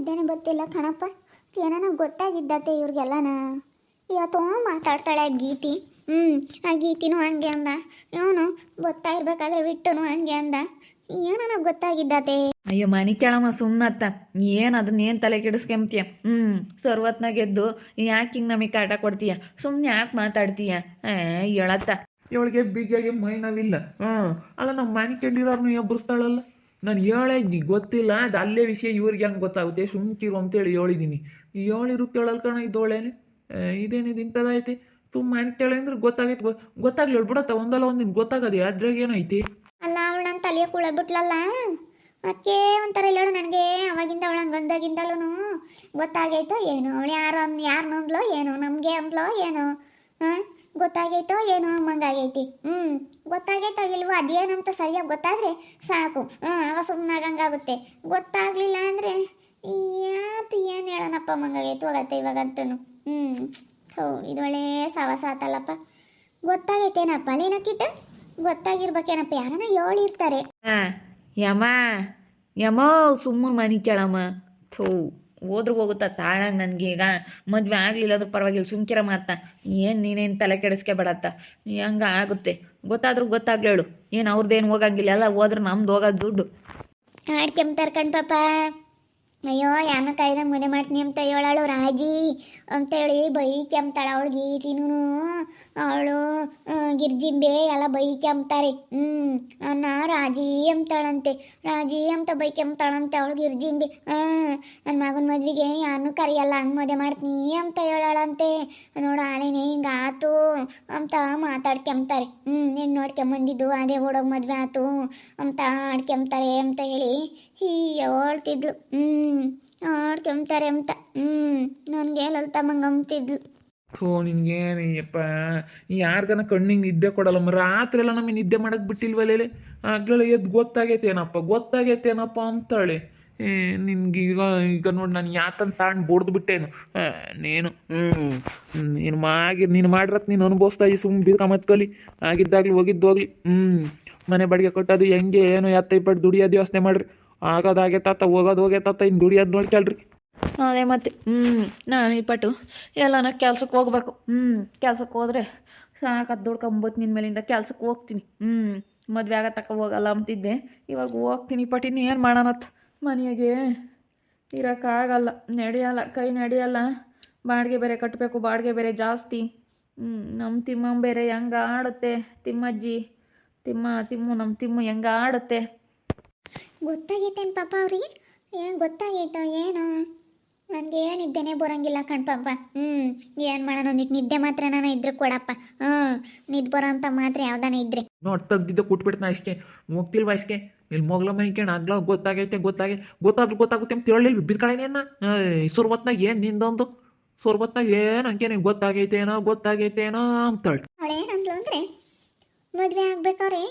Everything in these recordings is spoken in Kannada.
ನಿದ್ದೆನೆ ಗೊತ್ತಿಲ್ಲ ಕಣಪ್ಪ. ಏನಾನ ಗೊತ್ತಾಗಿದ್ದತೆ ಇವ್ರಿಗೆಲ್ಲನ. ಇವತ್ತು ಮಾತಾಡ್ತಾಳೆ ಆ ಗೀತಿ. ಹ್ಞೂ ಆ ಗೀತಿನೂ ಹಂಗೆ ಅಂದ. ಇವನು ಗೊತ್ತಾಗಿರ್ಬೇಕಾದ್ರೆ ಬಿಟ್ಟನು ಹಂಗೆ ಅಂದ. ಏನಾನ ಗೊತ್ತಾಗಿದ್ದತೆ. ಅಯ್ಯೋ ಮನಿ ಕೇಳಮ್ಮ ಸುಮ್ಮನತ್ತ ಏನು ಅದನ್ನ ಏನು ತಲೆ ಕೆಡಿಸ್ಕೊಂಬ್ತೀಯ? ಹ್ಞೂ ಸರ್ವತ್ನಾಗ ಗೆದ್ದು ಯಾಕೆ ಹಿಂಗೆ ನಮಗೆ ಕಾಟ ಕೊಡ್ತೀಯ? ಸುಮ್ಮನೆ ಯಾಕೆ ಮಾತಾಡ್ತೀಯ? ಏ ಹೇಳತ್ತ. ಇವಳಿಗೆ ಬಿಗಿಯಾಗಿ ಮೈ ನೋವಿಲ್ಲ. ಹಾಂ ಅಲ್ಲ ನಮ್ಮ ಮನೆ ಕಂಡಿರೋರ್ನು ಎಬ್ಬರಿಸ್ತಾಳಲ್ಲ ನಾನು ಹೇಳೇ ಗೊತ್ತಿಲ್ಲ, ಅದು ಅಲ್ಲೇ ವಿಷಯ ಇವ್ರಿಗೆ ಹೆಂಗೆ ಗೊತ್ತಾಗುತ್ತೆ? ಸುಮ್ಕಿರು ಅಂತೇಳಿ ಹೇಳಿದ್ದೀನಿ ಹೇಳಿರು ಕೇಳಲ್ ಕಣ ಇದ್ದೋಳೇನೆ. ಇದೇನಿದು ಇಂಥದೈತಿ ಸುಮ್ಮ ಅಂತ ಕೇಳಿ ಅಂದ್ರೆ ಗೊತ್ತಾಗೈತೆ. ಗೊತ್ತಾಗ್ಲಿ ಹೇಳ್ಬಿಡತ್ತ, ಒಂದಲ್ಲ ಒಂದಿನ ಗೊತ್ತಾಗದೆ, ಅದ್ರಾಗ ಏನೈತಿ? ಅವಳು ನನ್ನ ತಲೆಯ ಕುಳ ಬಿಟ್ಲಲ್ಲ ಅದಕ್ಕೆ ಒಂಥರ ಹೇಳು ನನಗೆ, ಅವಾಗಿಂದ ಅವಳ ಗಂದಾಗಿಂದಲೂ ಗೊತ್ತಾಗೈತೋ ಏನು. ಅವಳು ಯಾರು ಅಂದ್, ಯಾರು ಅಂದ್ಲೋ ಏನು, ನಮಗೆ ಅಂದ್ಲೋ ಏನು. ಹಾಂ? ಗೊತ್ತಾಗೈತೋ ಏನೋ ಅಮ್ಮಂಗಾಗೈತಿ ಹ್ಞೂ ಗೊತ್ತಾಗೈತೋ ಇಲ್ವೋ ಅದೇನಂತ ಸರಿಯಾಗಿ ಗೊತ್ತಾದರೆ ಸಾಕು. ಹ್ಞೂ ಅವ ಸುಮ್ಮನಾಗಂಗಾಗುತ್ತೆ ಗೊತ್ತಾಗಲಿಲ್ಲ ಅಂದರೆ ಯಾತು ಏನು ಹೇಳೋಣಪ್ಪ ಮಂಗಾಗೈತು ಆಗತ್ತೆ ಇವಾಗಂತೂ ಹ್ಞೂ ಹೋ ಇದೊಳ್ಳೆ ಸಾವಾಸ ಆತಲ್ಲಪ್ಪ. ಗೊತ್ತಾಗೈತೇನಪ್ಪ ಅಲ್ಲೇನಕ್ಕಿಟ್ಟು ಗೊತ್ತಾಗಿರ್ಬೇಕೇನಪ್ಪ ಯಾರನ್ನ ಹೇಳಿರ್ತಾರೆ ಯಮ ಯಮ, ಸುಮ್ಮನೆ ಮನೆ ಕೇಳಮ್ಮ. ಥೂ. ಹೋದ್ರು ಹೋಗುತ್ತಾ? ತಾಳಂಗೆ ನನಗೆ ಈಗ ಮದುವೆ ಆಗಲಿಲ್ಲ ಅದ್ರ ಪರವಾಗಿಲ್ಲ, ಸುಮ್ಕಿರ ಮಾತ. ಏನು ನೀನೇನು ತಲೆ ಕೆಡಿಸ್ಕೊಬೇಡತ್ತ ಹಂಗೆ ಆಗುತ್ತೆ. ಗೊತ್ತಾದ್ರೂ ಗೊತ್ತಾಗ್ಲೇಳು ಏನು ಅವ್ರದ್ದೇನು ಹೋಗಂಗಿಲ್ಲ. ಎಲ್ಲ ಹೋದ್ರೆ ನಮ್ದು ಹೋಗೋದು ದುಡ್ಡು. ಆಡ್ಕೆಂಬ್ತಾರ ಕಣ್ ಪಾಪ. ಅಯ್ಯೋ ಯಾನ ಕಾಯ್ದ ಮನೆ ಮಾಡ್ತೀನಿ ಅಂತ ಹೇಳಾಳು ರಾಜಿ. ಅಂತೇಳಿ ಬೈ ಕೆಮ್ತಾಳ ಅವಳು ಗೀತಿನೂ ಅವಳು ಗಿರ್ಜಿಂಬೆ ಎಲ್ಲ ಬೈ ಕೆಮ್ತಾರೆ. ಹ್ಞೂ ನನ್ನ ರಾಜಿ ಅಂತಾಳಂತೆ ರಾಜಿ ಅಂತ ಬೈ ಕೆಮ್ತಾಳಂತೆ ಅವಳು ಗಿರ್ಜಿಂಬೆ. ಹಾಂ ನನ್ನ ಮಗನ ಮದ್ವಿಗೆ ಯಾನು ಕರೆಯಲ್ಲ, ಹಂಗೆ ಮದುವೆ ಮಾಡ್ತೀನಿ ಅಂತ ಹೇಳಾಳಂತೆ. ನೋಡು ಹಿಂಗ ಹಿಂಗಾತು ಅಂತ ಮಾತಾಡ್ಕೆಂಬ್ತಾರೆ ಹ್ಞೂ ನೀನು ನೋಡ್ಕೊಂಬಂದಿದ್ದು ಅದೇ ಓಡೋಗಿ ಮದುವೆ ಆತು ಅಂತ ಆಡ್ಕೊಂತಾರೆ ಅಂತ ಹೇಳಿ ಹೀ ಹೇಳ್ತಿದ್ಲು. ಹ್ಞೂ ಆಡ್ಕೊಂತಾರೆ ಅಂತ. ಹ್ಞೂ ನನಗೆ ಯಾರ್ಗನ ಕಣ್ಣಿಗೆ ನಿದ್ದೆ ಕೊಡಲ್ಲ ರಾತ್ರಿ ಎಲ್ಲ ನಮಗೆ ನಿದ್ದೆ ಮಾಡಕ್ಕೆ ಬಿಟ್ಟಿಲ್ವಲ್ಲೇ ಆಗ್ಲೆಲ್ಲ ಎದ್ದು ಗೊತ್ತಾಗೈತೇನಪ್ಪ? ಗೊತ್ತಾಗೈತೇನಪ್ಪ ಅಂತಾಳೆ. ನಿನ್ಗೆ ಈಗ ಈಗ ನೋಡಿ ನಾನು ಯಾತನ್ ತಾಂಡ್ ಬಡ್ದು ಬಿಟ್ಟೇನು. ನೀನು ಹ್ಞೂ ನೀನು ಮಾಗಿ, ನೀನು ಮಾಡಿರತ್ ನೀನು ಅನುಭವಿಸ್ತಾ ಈ ಸುಮ್ಮನೆ ಮತ್ಕೊಲಿ ಕಲಿ. ಆಗಿದ್ದಾಗ್ಲಿ ಹೋಗಿದ್ದೋಗ್ಲಿ ಹ್ಞೂ ಮನೆ ಬಾಡಿಗೆ ಕೊಟ್ಟದು ಹೆಂಗೆ, ಏನು ಎತ್ತ ಇಪ್ಪಟ್ಟು ದುಡಿಯೋದು ಯೋಚನೆ ಮಾಡ್ರಿ. ಆಗೋದು ಆಗೇ ತಾತ, ಹೋಗೋದು ಹೋಗೇ ತಾತ ಇನ್ನು ದುಡಿಯೋದು ನೋಡ್ಕಲ್ರಿ ಅದೇ ಮತ್ತೆ ಹ್ಞೂ ನಾನು ಇಪ್ಪಟ್ಟು ಎಲ್ಲನ ಕೆಲ್ಸಕ್ಕೆ ಹೋಗ್ಬೇಕು. ಹ್ಞೂ ಕೆಲ್ಸಕ್ಕೆ ಹೋದ್ರೆ ಸಾಕತ್ತು ದುಡ್ಕೊಂಬತ್ ನಿನ್ನ ಮೇಲಿಂದ ಕೆಲ್ಸಕ್ಕೆ ಹೋಗ್ತೀನಿ. ಹ್ಞೂ ಮದುವೆ ಆಗ ತಕ್ಕ ಹೋಗಲ್ಲ ಅಂತಿದ್ದೆ. ಇವಾಗ ಹೋಗ್ತೀನಿ ಪಟ್ಟಿನ ಏನು ಮಾಡೋಣತ್? ಮನೆಯಾಗೆ ಇರೋಕ್ಕಾಗಲ್ಲ ನಡೆಯಲ್ಲ, ಕೈ ನಡೆಯಲ್ಲ. ಬಾಡಿಗೆ ಬೇರೆ ಕಟ್ಟಬೇಕು ಬಾಡಿಗೆ ಬೇರೆ ಜಾಸ್ತಿ. ಹ್ಞೂ ನಮ್ಮ ತಿಮ್ಮ ಬೇರೆ ಹೆಂಗೆ ಆಡುತ್ತೆ? ತಿಮ್ಮಜ್ಜಿ, ತಿಮ್ಮ, ತಿಮ್ಮು ನಮ್ಮ ತಿಮ್ಮು ಹೆಂಗೆ ಆಡುತ್ತೆ? ಗೊತ್ತಾಗೈತೇನು ಪಾಪ ಅವ್ರಿಗೆ? ಏನು ಗೊತ್ತಾಗೈತೋ ಏನು? ನನಗೆ ಏನು ನಿದ್ದೆನೇ ಬರೋಂಗಿಲ್ಲ ಕಣ್ ಪಾಪ. ಹ್ಞೂ ಏನು ಮಾಡೋಣ? ನಿಟ್ಟು ನಿದ್ದೆ ಮಾತ್ರ ನಾನು ಇದ್ರೆ ಕೊಡಪ್ಪ. ಹ್ಞೂ ನಿದ್ದೆ ಬರೋ ಅಂತ ಮಾತ್ರ ಯಾವ್ದಾನ ಇದ್ರೆ. ನೋಡಿ ತೆಗ್ದಿದ್ದೆ ಕೊಟ್ಬಿಡ್ತಾನೆ ಅಷ್ಟೇ ಹೋಗ್ತಿಲ್ವಾ ಅಷ್ಟೇ ಇಲ್ಲಿ ಮೊಗ್ಲ ಮನೆ ಕೇಳಿ ಆಗ್ಲ ಗೊತ್ತಾಗೈತೆ ಗೊತ್ತಾಗಿ ಗೊತ್ತಾದ್ರು ಗೊತ್ತಾಗುತ್ತೆ ಅಂತ ಹೇಳಿಲ್ವಿ ಬಿದ್ಕಳೇನ ಸುರ್ವತ್ನಾಗ ಏನು ನಿಂದೊಂದು? ಸುರ್ವತ್ನಾಗ ಏನು ಹಂಗೇನೆ ಗೊತ್ತಾಗೈತೇನೋ ಗೊತ್ತಾಗೈತೇನೋ ಅಂತ ಅವಳೇನಂದ್ಲು ಅಂದರೆ ಮದುವೆ ಆಗ್ಬೇಕಾರೆ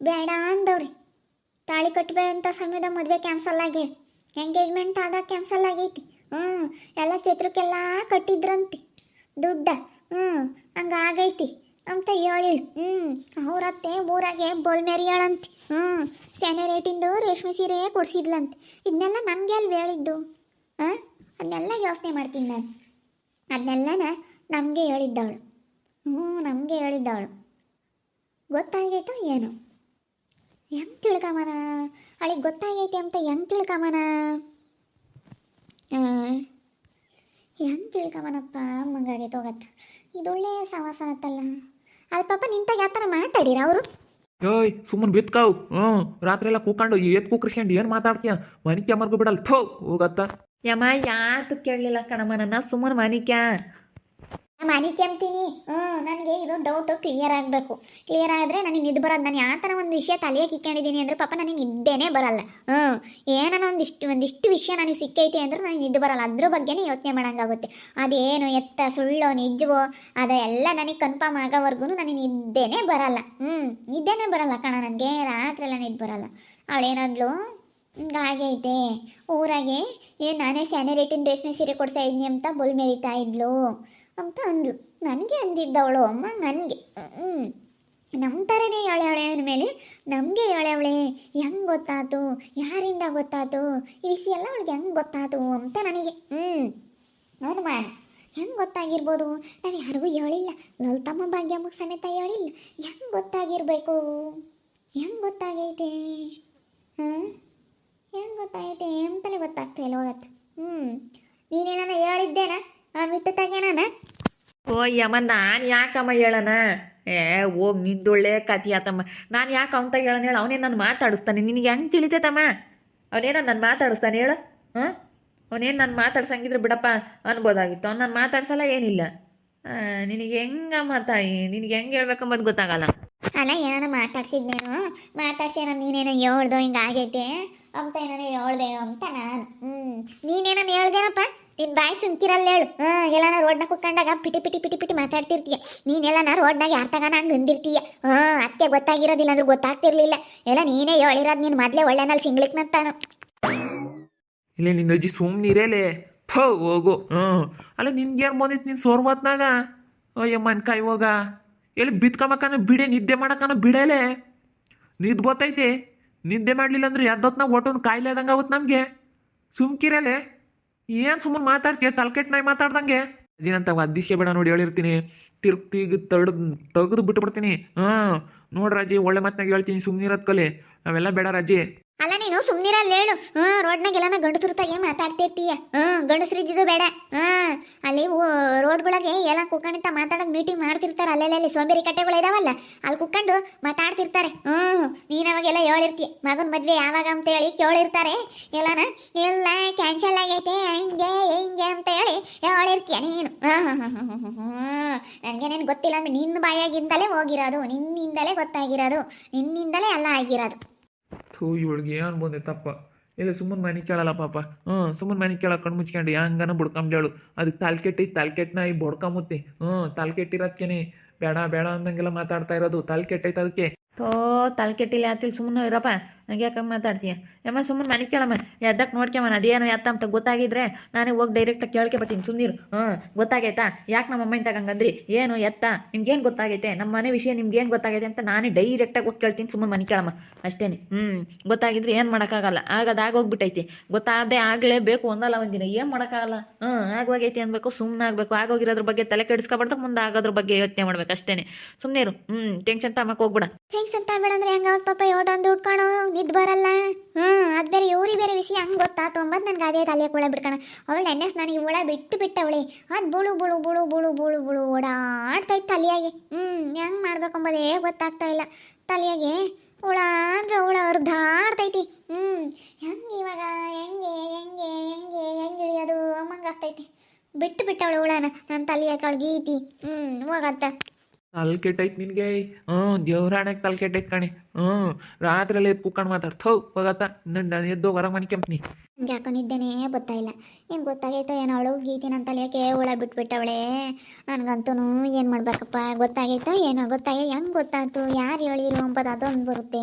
ಬೇಡ ಅಂದವ್ರಿ. ತಾಳಿ ಕಟ್ಟಬೇ ಅಂತ ಸಮಯದ ಮದುವೆ ಕ್ಯಾನ್ಸಲ್ ಆಗಿ. ಎಂಗೇಜ್ಮೆಂಟ್ ಆದಾಗ ಕ್ಯಾನ್ಸಲ್ ಆಗೈತಿ. ಹ್ಞೂ ಎಲ್ಲ ಚಿತ್ರಕ್ಕೆಲ್ಲ ಕಟ್ಟಿದ್ರಂತೆ. ದುಡ್ಡ ಹ್ಞೂ ಹಂಗಾಗೈತಿ ಅಂತ ಹೇಳಿಳು. ಹ್ಞೂ ಅವ್ರತ್ತೆ ಊರಾಗೆ ಬೋಲ್ಮೇರಿ ಹೇಳಂತೆ ಹ್ಞೂ ಸೇನೆ ರೇಟಿಂದು ರೇಷ್ಮೆ ಸೀರೆ ಕೊಡಿಸಿದ್ಲಂತೆ. ಇದನ್ನೆಲ್ಲ ನಮಗೆ ಅಲ್ಲಿ ಹೇಳಿದ್ದು? ಹಾಂ? ಅದನ್ನೆಲ್ಲ ಯೋಚನೆ ಮಾಡ್ತೀನಿ ನಾನು. ಅದನ್ನೆಲ್ಲನ ನಮಗೆ ಹೇಳಿದ್ದವಳು. ಹ್ಞೂ ನಮಗೆ ಹೇಳಿದ್ದವಳು. ಗೊತ್ತಾಗೈತೋ ಏನು. ಹೆಂಗೆ ತಿಳ್ಕಮನ? ಅವಳಿಗೆ ಗೊತ್ತಾಗೈತೆ ಅಂತ ಹೆಂಗೆ ತಿಳ್ಕಮನ? ಹೆಂಗೆ ತಿಳ್ಕಮನಪ್ಪ ಮಂಗಾಗೈತೆ ಹೋಗತ್ತ ಇದೊಳ್ಳೆ ಸವಾಸ ಆತಲ್ಲ. ಅಲ್ಲಿ ಪಾಪ ನಿಂತಾಗ ಯಾವ ಥರ ಮಾತಾಡಿರ ಅವರು? ಏಯ್ ಸುಮ್ಮನೆ ಬಿತ್ಕಾವ್. ಹ್ಞೂ ರಾತ್ರಿ ಎಲ್ಲ ಕೂಕೊಂಡು ಏತ್ ಕೂಕ್ರಿಸ್ಕೊಂಡು ಏನು ಮಾತಾಡ್ತೀಯ? ಮನಿಕೆ ಕೆಮ್ಮರ್ಗು ಬಿಡಲ್ಲ. ಥೋ ಹೋಗತ್ತ. ಯಮ್ಮ ಯಾತು ಕೇಳಲಿಲ್ಲ ಕಣಮ್ಮ ನನ್ನ? ಸುಮ್ಮನೆ ಮನಿಕ್ಯಾ ಮನೆ ಕೆಮ್ತೀನಿ ಹ್ಞೂ ನನಗೆ ಇದು ಡೌಟು ಕ್ಲಿಯರ್ ಆಗಬೇಕು. ಕ್ಲಿಯರ್ ಆದರೆ ನನಗೆ ನಿದ್ದು ಬರೋದು ನಾನು ಯಾವ ಥರ ಒಂದು ವಿಷಯ ತಲೆಗೆ ಕಿಕ್ಕೊಂಡಿದ್ದೀನಿ ಅಂದರೆ ಪಾಪ ನನಗೆ ನಿದ್ದೆನೇ ಬರಲ್ಲ. ಹ್ಞೂ ಏನೋ ಒಂದಿಷ್ಟು ಒಂದಿಷ್ಟು ವಿಷಯ ನನಗೆ ಸಿಕ್ಕೈತೆ ಅಂದ್ರೆ ನನಗೆ ನಿದ್ದು ಬರಲ್ಲ. ಅದ್ರ ಬಗ್ಗೆನೇ ಯೋಚನೆ ಮಾಡೋಂಗಾಗುತ್ತೆ. ಅದೇನು ಎತ್ತ, ಸುಳ್ಳೋ, ನಿಜವೋ ಅದೆಲ್ಲ ನನಗೆ ಕನ್ಫರ್ಮ್ ಆಗೋವರೆಗೂ ನನಗೆ ನಿದ್ದೆನೇ ಬರಲ್ಲ. ಹ್ಞೂ ನಿದ್ದೆನೇ ಬರಲ್ಲ ಕಣ ನನಗೆ. ರಾತ್ರಿ ಎಲ್ಲ ನಿದ್ದು ಬರಲ್ಲ. ಅವಳೇನಂದ್ಲು? ಹಿಂಗಾಗೈತೆ ಊರಾಗೆ ಏನು ನಾನೇ ಸ್ಯಾನೆ ರೇಟಿನ ರೇಷ್ಮೆ ಸೀರೆ ಕೊಡ್ತಾ ಇದ್ದೀನಿ ಅಂತ ಬುಲ್ ಮೆರಿತಾ ಇದ್ಲು. ಅಂತ ಅಂದ್ಲು. ನನಗೆ ಅಂದಿದ್ದವಳು, ಅಮ್ಮ ನನಗೆ. ನಮ್ಮ ಥರನೇ ಯಾಳ್ಯಾವಳೆ ಅಂದಮೇಲೆ ನಮಗೆ ಯಾಳ್ಯಾವಳೆ ಹೆಂಗೆ ಗೊತ್ತಾಯ್ತು ಯಾರಿಂದ ಗೊತ್ತಾಯ್ತು ಈ ವಿಷಯ ಎಲ್ಲ ಅವಳಿಗೆ ಹೆಂಗೆ ಗೊತ್ತಾಯ್ತು ಅಂತ ನನಗೆ. ಹ್ಞೂ ಅನುಮಾನ ಹೆಂಗೆ ಗೊತ್ತಾಗಿರ್ಬೋದು? ನಾನು ಯಾರಿಗೂ ಹೇಳಿಲ್ಲ. ಲಲಿತಮ್ಮ ಮುಖ ಸಮೇತ ಹೇಳಿಲ್ಲ. ಹೆಂಗೆ ಗೊತ್ತಾಗಿರ್ಬೇಕು? ಹೆಂಗೆ ಗೊತ್ತಾಗೈತೆ? ಹಾಂ? ಹೆಂಗೆ ಗೊತ್ತಾಗೈತೆ ಅಂತಲೇ ಗೊತ್ತಾಗ್ತಾ ಇಲ್ಲ ಹೋಗತ್ತೆ. ಹ್ಞೂ ನೀನೇನ ಹೇಳಿದ್ದೇನಾ? ಆ ಬಿಟ್ಟು ತೆಗೆನಾನ ಓ ಯಮ್ಮ, ನಾನು ಯಾಕಮ್ಮ ಹೇಳನ ಏ, ಹೋಗ್ ನಿಂದೊಳ್ಳೆ ಕತಿ ಆತಮ್ಮ. ನಾನು ಯಾಕೆ ಅಂತ ಹೇಳನ ಹೇಳು. ಅವನೇ ನಾನು ಮಾತಾಡಿಸ್ತಾನೆ ನಿನಗೆ ಹೆಂಗೆ ತಿಳಿತೈತಮ್ಮ? ಅವನೇನ ನಾನು ಮಾತಾಡಿಸ್ತಾನೆ ಹೇಳು. ಹಾಂ? ಅವನೇನು ನಾನು ಮಾತಾಡ್ಸಂಗಿದ್ರೆ ಬಿಡಪ್ಪ ಅನ್ಬೋದಾಗಿತ್ತು. ಅವ್ನು ನಾನು ಮಾತಾಡ್ಸಲ್ಲ ಏನಿಲ್ಲ. ನಿನಗೆ ಹೆಂಗಮ್ಮ ತಾಯಿ? ನಿನಗೆ ಹೆಂಗೆ ಹೇಳ್ಬೇಕಂಬದು ಗೊತ್ತಾಗಲ್ಲ. ಅಲ್ಲ, ಏನಾನ ಮಾತಾಡ್ಸಿದ್ನೇನು? ಮಾತಾಡ್ಸೇನೋ ನೀನೇನೋ ಹೇಳ್ದೋ ಹಿಂಗೆ ಆಗೈತೆ? ಅಂತ ಏನೋ ಹೇಳ್ದೇನೋ ಅಂತ ನಾನು. ಹ್ಞೂ ನೀನೇನೋ ಹೇಳ್ದೇನಪ್ಪ? ನಿನ್ನ ಬಾಯಿ ಸುಮ್ಕಿರಲ್ಲ ಹೇಳು. ಹಾಂ, ಎಲ್ಲಾನ ರೋಡ್ನಾಗ ಕುತ್ಕೊಂಡಾಗ ಪಿಟಿ ಪಿಟಿ ಪಿಟಿ ಪಿಟಿ ಮಾತಾಡ್ತಿರ್ತೀಯ. ನೀನೆಲ್ಲನ ರೋಡ್ನಾಗ ಯಾರ ತಗಾನ ಹಂಗೆ ಅಂದಿರ್ತೀಯ ಹಾಂ, ಅತ್ತೆ ಗೊತ್ತಾಗಿರೋದಿಲ್ಲ ಅಂದ್ರೆ ಗೊತ್ತಾಗ್ತಿರ್ಲಿಲ್ಲ. ಎಲ್ಲ ನೀನೇ ಹೇಳಿರೋದು ನೀನು ಮೊದಲೇ ಒಳ್ಳೆನಲ್ಲಿ ಸಿಂಗ್ಲಿಕ್ನಂತಾನು ಇಲ್ಲ ನಿನ್ನ ಅಜ್ಜಿ ಸುಮ್ಮನಿರೇಲೆ ಥೋ, ಹೋಗು. ಹ್ಞೂ ಅಲ್ಲ ನಿನ್ಗೇನು ಬಂದಿತ್ತು ನಿನ್ನ ಸೋರ್ವತ್ನಾಗ? ಅಯ್ಯಮ್ಮನ್ ಕಾಯಿ ಹೋಗ ಎಲ್ಲಿ ಬಿತ್ಕೊಬೇಕನ್ನ ಬಿಡೆ, ನಿದ್ದೆ ಮಾಡಕನ ಬಿಡಲೆ. ನಿದ್ ಗೊತ್ತೈತೆ. ನಿದ್ದೆ ಮಾಡಲಿಲ್ಲ ಅಂದ್ರೆ ಎದ್ದೊತ್ನಾಗ ಒಟ್ಟೊಂದು ಕಾಯಿಲೆ ಆದಂಗೆ ಆಗುತ್ತೆ ನಮಗೆ. ಸುಮ್ಕಿರಲೆ. ಏನು ಸುಮ್ಮನೆ ಮಾತಾಡ್ತೀಯ? ತಲ್ಕೆಟ್ ನಾಯಿ ಮಾತಾಡ್ದಂಗೆ? ಅದೇನಂತ ಅದಿಸ್ಕೆ ಬೇಡ ನೋಡಿ ಹೇಳಿರ್ತೀನಿ. ತಿರ್ಗ್ ತಡ್ದು ತೆಗೆದು ಬಿಟ್ಬಿಡ್ತೀನಿ. ಹಾಂ ನೋಡಿ ರಾಜಿ, ಒಳ್ಳೆ ಮಾತನಾಗ ಹೇಳ್ತೀನಿ. ಸುಮ್ಮನಿರೋದ್ ಕಲಿ. ಅವೆಲ್ಲ ಬೇಡ ರಾಜಿ. ಅಲ್ಲ ನೀನು ಸುಮ್ಮನಿರಲ್ಲ ಹೇಳು. ಹ್ಞೂ ರೋಡ್ನಾಗ ಎಲ್ಲಾನ ಗಂಡಸ್ರತಾಗೆ ಮಾತಾಡ್ತಿರ್ತೀಯ. ಹ್ಞೂ ಗಂಡಸ್ರಿದ್ದು ಬೇಡ. ಹಾಂ ಅಲ್ಲಿ ರೋಡ್ಗಳಿಗೆ ಎಲ್ಲ ಕುಕ್ಕಂಡಿಂತ ಮಾತಾಡೋಕೆ ಮೀಟಿಂಗ್ ಮಾಡ್ತಿರ್ತಾರೆ. ಅಲ್ಲೆಲ್ಲ ಸೋಂಬೇರಿ ಕಟ್ಟೆಗಳು ಇದಾವಲ್ಲ, ಅಲ್ಲಿ ಕುಕ್ಕಂಡು ಮಾತಾಡ್ತಿರ್ತಾರೆ. ಹ್ಞೂ ನೀನು ಅವಾಗೆಲ್ಲ ಹೇಳಿರ್ತೀಯ ಮಗನ ಮದುವೆ ಯಾವಾಗ ಅಂತ ಹೇಳಿ ಕೇಳಿರ್ತಾರೆ. ಎಲ್ಲನ ಎಲ್ಲ ಕ್ಯಾನ್ಸಲ್ ಆಗೈತೆ, ಹಂಗೆ, ಹಿಂಗೆ ಅಂತ ಹೇಳಿ ಹೇಳಿರ್ತೀಯ ನೀನು. ನನಗೆ ನನಗೇನೇನು ಗೊತ್ತಿಲ್ಲ ಅಂದ್ರೆ ನಿನ್ನ ಬಾಯಾಗಿಂದಲೇ ಹೋಗಿರೋದು, ನಿನ್ನಿಂದಲೇ ಗೊತ್ತಾಗಿರೋದು, ನಿನ್ನಿಂದಲೇ ಎಲ್ಲ ಆಗಿರೋದು. ಥೂ ಇವಳಿಗೆ ಏನು ಬಂದೆ ತಪ್ಪ. ಇಲ್ಲ, ಸುಮ್ಮನೆ ಮನೆ ಕೇಳಲ್ಲ ಪಾಪ. ಹ್ಞೂ, ಸುಮ್ಮನೆ ಮನೆ ಕೇಳ ಕಣ್ಣು ಮುಚ್ಕೊಂಡು, ಹೆಂಗನ ಬುಡ್ಕೊಂಬ್ಲೇಳು ಅದಕ್ಕೆ ತಾಲ್ಕೆಟ್ಟಿ, ತಾಲ್ಕೆಟ್ನ ಈ ಬಡ್ಕೊಂಬುತ್ತೆ ಹ್ಞೂ ತಾಲ್ಕೆಟ್ಟಿರೋದ್ಕೇನೆ ಬೇಡ ಬೇಡ ಅಂದಂಗೆಲ್ಲ ಮಾತಾಡ್ತಾ ಇರೋದು. ತಾಲ್ಕೆಟ್ಟೈತೆ ಅದಕ್ಕೆ. ತೋ ತಲೆ ಕೆಟ್ಟಿಲ್ಲ ಆತಿಲ್ ಸುಮ್ಮನೆ ಇರಪ್ಪ. ಹಂಗೆ ಯಾಕಂಗೆ ಮಾತಾಡ್ತೀಯ? ಯಮ್ಮ ಸುಮ್ಮನೆ ಮನೆ ಕೇಳಮ್ಮ ಎದ್ದಕ್ಕೆ ನೋಡ್ಕೊಂಬನ ಅದೇನು ಎತ್ತ ಅಂತ ಗೊತ್ತಾಗಿದ್ರೆ ನಾನೇ ಹೋಗಿ ಡೈರೆಕ್ಟಾಗಿ ಕೇಳ್ಕೆ ಬರ್ತೀನಿ. ಸುಮ್ಮನಿರು ಹಾಂ ಗೊತ್ತಾಗೈತಾ? ಯಾಕೆ ನಮ್ಮ ಅಮ್ಮ ಇಂತ ಹಂಗಂದ್ರಿ? ಏನು ಎತ್ತ? ನಿಮ್ಗೇನು ಗೊತ್ತಾಗೈತೆ? ನಮ್ಮ ಮನೆ ವಿಷಯ ನಿಮ್ಗೇನು ಗೊತ್ತಾಗೈತೆ ಅಂತ ನಾನೇ ಡೈರೆಕ್ಟಾಗಿ ಹೋಗಿ ಕೇಳ್ತೀನಿ. ಸುಮ್ಮನೆ ಮನೆ ಕೇಳಮ್ಮ ಅಷ್ಟೇ ಹ್ಞೂ, ಗೊತ್ತಾಗಿದ್ರೆ ಏನು ಮಾಡೋಕ್ಕಾಗಲ್ಲ. ಆಗದು ಹೋಗ್ಬಿಟ್ಟೈತಿ. ಗೊತ್ತಾಗದೆ ಆಗಲೇಬೇಕು ಒಂದಲ್ಲ ಒಂದಿನ. ಏನು ಮಾಡೋಕ್ಕಾಗಲ್ಲ? ಹ್ಞೂ ಆಗೋಗೈತಿ ಅನ್ಬೇಕು ಸುಮ್ಮನೆ ಆಗಬೇಕು. ಆಗೋಗಿರೋದ್ರ ಬಗ್ಗೆ ತಲೆ ಕೆಡಿಸ್ಕೊಬಾರ್ದು, ಮುಂದೆ ಆಗೋದ್ರ ಬಗ್ಗೆ ಯೋಚನೆ ಮಾಡ್ಬೇಕು. ಅಷ್ಟೇ ಸುಮ್ಮನೆ ಇರು ಹ್ಞೂ, ಟೆನ್ಷನ್ ತಮ್ಮಕ್ಕೆ ಹೋಗ್ಬಿಡ. ಟೆನ್ಷನ್ ಸಂತ ಬೇಡಂದ್ರೆ ಹೆಂಗ ಪಾಪ? ಯೋಡೊಂದು ಉಟ್ಕೊಳೋ ನಿದ್ ಬರಲ್ಲ. ಹ್ಮ್, ಅದ್ ಬೇರೆ ಇವ್ರಿ ಬೇರೆ ವಿಷಯ ಹಂಗೆ ಗೊತ್ತಾತು ಅಂಬದ್ ನನ್ಗೆ ಅದೇ ತಲೆ ಕುಳ ಬಿಡ್ಕಣ. ಅವಳು ಎಣ್ಣೆ ನನಗೆ ಹುಳ ಬಿಟ್ಟು ಬಿಟ್ಟವಳೆ. ಅದು ಬುಳು ಬುಳು ಬುಳು ಬುಳು ಬುಳು ಬುಳು ಓಡಾಡ್ತೈತೆ ತಲೆಯಾಗೆ. ಹ್ಮ್, ಹೆಂಗ್ ಮಾಡ್ಬೇಕಂಬದೇ ಗೊತ್ತಾಗ್ತಾ ಇಲ್ಲ. ತಲೆಯಾಗೆ ಹುಳ ಅಂದ್ರೆ ಹುಳ ಹರಿದಾಡ್ತೈತಿ ಹ್ಮ್, ಹೆಂಗ್ ಇವಾಗ ಹೆಂಗೆ ಹೆಂಗೆ ಹೆಂಗೆ ಹೆಂಗೆ ಇಳಿಯೋದು? ಅಮ್ಮಂಗೆ ಆಗ್ತೈತಿ ಬಿಟ್ಟು ಬಿಟ್ಟವಳು ಹುಳನ. ನನ್ನ ತಲೆಯಾಗ ಅವಳು ಗೀತಿ. ಹ್ಮ್ ಹೋಗತ್ತ ತಲೆ ಕೆಟ್ಟೈತೆ ನಿನಗೆ ಹ್ಞೂ ದೇವ್ರಾಣಕ್ಕೆ ತಲೆ ಕೆಟ್ಟೈತೆ ಕಣೆ. ಹ್ಞೂ, ರಾತ್ರಿಯಲ್ಲಿ ಎದ್ದು ಕುಕ್ಕಂಡು ಮಾತಾಡ್. ಥೋ, ಹೋಗತ್ತ. ನನ್ನ ಎದ್ದು ಹೊರಗೆ ಮನಿಕೆಂಪ್ನಿ ನಂಗೆ ಯಾಕೋ ನಿದ್ದೆನೇ ಗೊತ್ತಾಯಿಲ್ಲ ಏನು ಗೊತ್ತಾಗೈತೋ ಏನೋ ಅವಳು ಗೀತಿ ನನ್ನ ತಲೆಯಕ್ಕೆ ಹುಳ ಬಿಟ್ಬಿಟ್ಟವಳೆ? ನನಗಂತೂ ಏನು ಮಾಡ್ಬೇಕಪ್ಪ? ಗೊತ್ತಾಗೈತೋ ಏನೋ? ಗೊತ್ತಾಗ ಹೆಂಗೆ ಗೊತ್ತಾಯ್ತು? ಯಾರು ಹೇಳಿರು ಅಂಬದು ಅದೊಂದು ಬರುತ್ತೆ.